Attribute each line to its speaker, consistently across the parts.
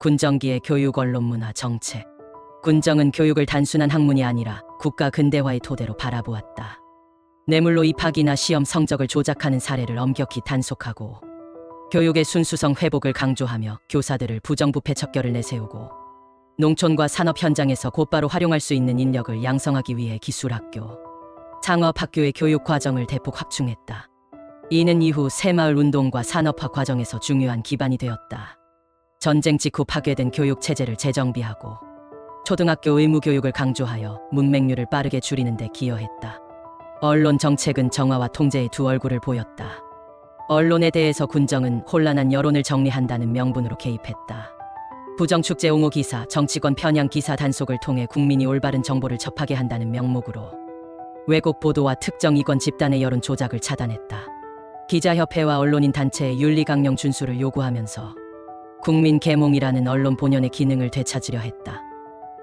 Speaker 1: 군정기의 교육 언론 문화 정책. 군정은 교육을 단순한 학문이 아니라 국가 근대화의 토대로 바라보았다. 뇌물로 입학이나 시험 성적을 조작하는 사례를 엄격히 단속하고 교육의 순수성 회복을 강조하며 교사들을 부정부패 척결을 내세우고 농촌과 산업 현장에서 곧바로 활용할 수 있는 인력을 양성하기 위해 기술학교, 창업학교의 교육 과정을 대폭 확충했다. 이는 이후 새마을 운동과 산업화 과정에서 중요한 기반이 되었다. 전쟁 직후 파괴된 교육 체제를 재정비하고 초등학교 의무 교육을 강조하여 문맹률을 빠르게 줄이는 데 기여했다. 언론 정책은 정화와 통제의 두 얼굴을 보였다. 언론에 대해서 군정은 혼란한 여론을 정리한다는 명분으로 개입했다. 부정축제 옹호 기사, 정치권 편향 기사 단속을 통해 국민이 올바른 정보를 접하게 한다는 명목으로 왜곡 보도와 특정 이권 집단의 여론 조작을 차단했다. 기자협회와 언론인 단체의 윤리 강령 준수를 요구하면서 국민 계몽이라는 언론 본연의 기능을 되찾으려 했다.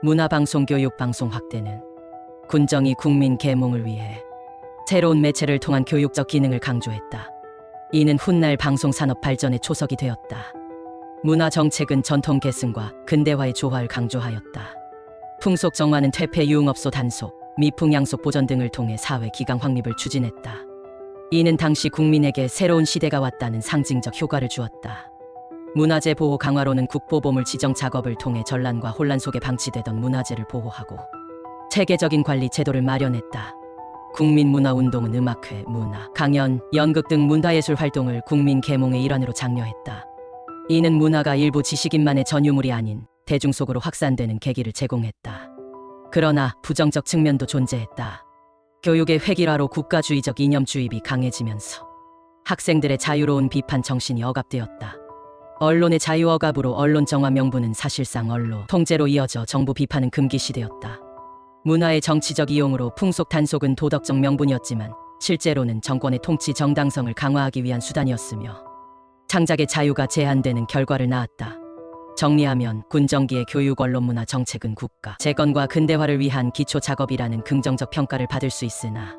Speaker 1: 문화방송 교육 방송 확대는 군정이 국민 계몽을 위해 새로운 매체를 통한 교육적 기능을 강조했다. 이는 훗날 방송 산업 발전의 초석이 되었다. 문화 정책은 전통 계승과 근대화의 조화를 강조하였다. 풍속 정화는 퇴폐 유흥업소 단속, 미풍 양속 보전 등을 통해 사회 기강 확립을 추진했다. 이는 당시 국민에게 새로운 시대가 왔다는 상징적 효과를 주었다. 문화재 보호 강화로는 국보보물 지정 작업을 통해 전란과 혼란 속에 방치되던 문화재를 보호하고 체계적인 관리 제도를 마련했다. 국민문화운동은 음악회, 문화, 강연, 연극 등 문화예술 활동을 국민 계몽의 일환으로 장려했다. 이는 문화가 일부 지식인만의 전유물이 아닌 대중 속으로 확산되는 계기를 제공했다. 그러나 부정적 측면도 존재했다. 교육의 획일화로 국가주의적 이념 주입이 강해지면서 학생들의 자유로운 비판 정신이 억압되었다. 언론의 자유 억압으로 언론 정화 명분은 사실상 언론 통제로 이어져 정부 비판은 금기시되었다. 문화의 정치적 이용으로 풍속 단속은 도덕적 명분이었지만 실제로는 정권의 통치 정당성을 강화하기 위한 수단이었으며 창작의 자유가 제한되는 결과를 낳았다. 정리하면 군정기의 교육 언론 문화 정책은 국가 재건과 근대화를 위한 기초 작업이라는 긍정적 평가를 받을 수 있으나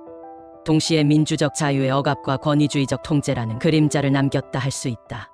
Speaker 1: 동시에 민주적 자유의 억압과 권위주의적 통제라는 그림자를 남겼다 할 수 있다.